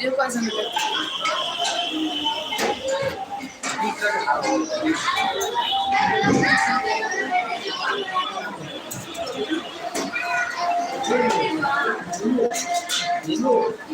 Video కోసం Thank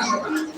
Thank you.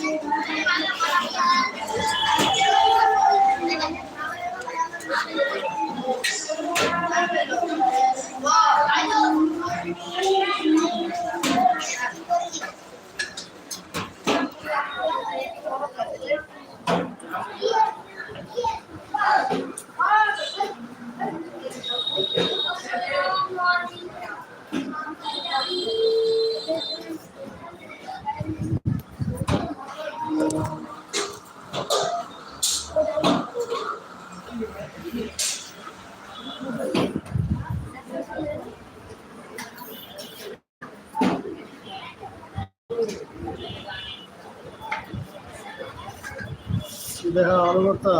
দেখা আলু ভর্তা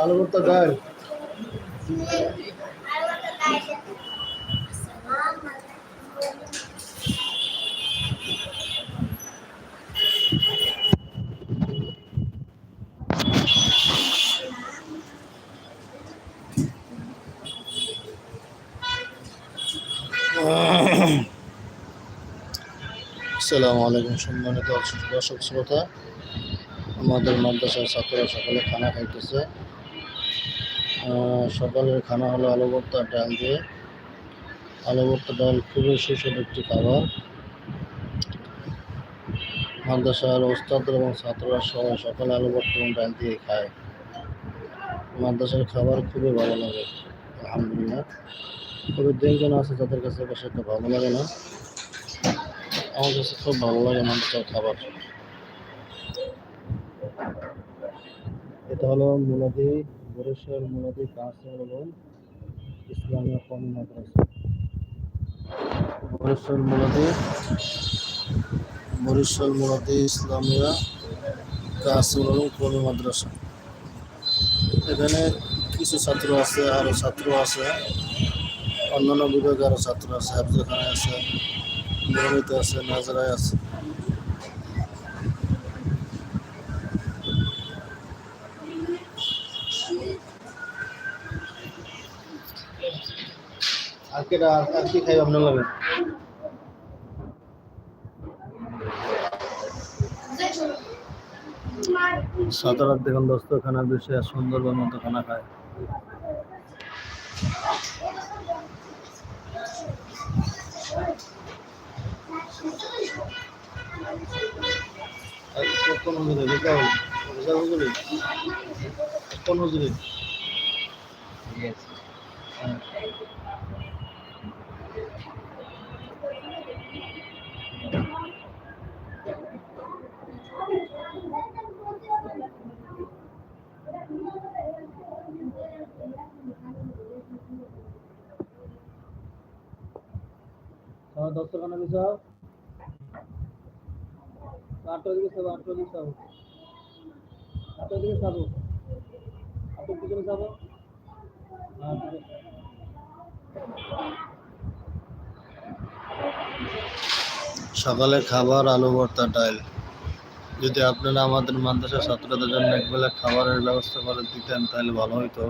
আলু ভর্তা ডাল আসসালামু আলাইকুম সম্মানিত দর্শক শ্রোতা। আমাদের মাদ্রাসার ছাত্ররা সকালে খানা খাইতেছে। সকালের খানা হলো আলু ভর্তা, ডাল দিয়ে। আলু ভর্তা, ডাল খুবই সুস্বাদু একটি খাবার। মাদ্রাসার ওস্তাদ এবং ছাত্ররা সবাই সকালে আলু ভর্তা এবং ডাল দিয়ে খায়। মাদ্রাসার খাবার খুবই ভালো লাগে, আলহামদুলিল্লাহ। তবে দিনজন আছে, তাদের কাছে একটা ভালো লাগে না। আমার কাছে খুব ভালো লাগে মাদ্রাসার খাবার। এটা হলো মুলাদি বরিশাল মুলাদি কাঁচা এবং ইসলামিয়া কমি মাদ্রাসা। বরিশাল মুলাদি বরিশাল মুলাদি ইসলামিয়া কাসুল এবং কমি মাদ্রাসা। এখানে কিছু ছাত্র আছে, আরও ছাত্র আছে, অন্যান্য বিভাগে আরও ছাত্র আছে হাফজখানায় আছে নিয়মিত আছে নাজরায় আছে আর কেটা আর কি খাই আপনার লাগে? সাতারাত দেখুন দোস্ত খানা বিষয়ে সুন্দরবন মতো খানা খায়। কোন হুজুরে? কোন হুজুরে? হ্যাঁ। খাব হ্যাঁ। সকালে খাবার, আলু ভর্তা, ডাল। যদি আপনারা আমাদের মাদ্রাসা ছাত্রদের জন্য একবেলা খাবারের ব্যবস্থা করে দিতেন, তাহলে ভালো হতো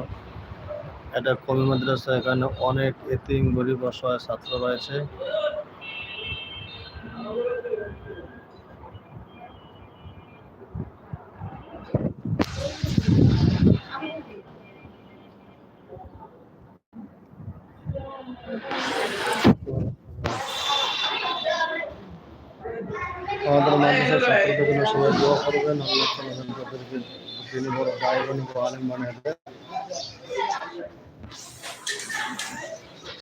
এটা কমি মাদ্রাসা, এখানে অনেক এতিম, গরিব, অসহায় ছাত্র রয়েছে। আমাদের মাদ্রাসার ছাত্রদের জন্য সবাই দোয়া করবেন আল্লাহ তাআলা তাদেরকে দিনে বড় দায় এবং আলেম বানিয়ে দেয়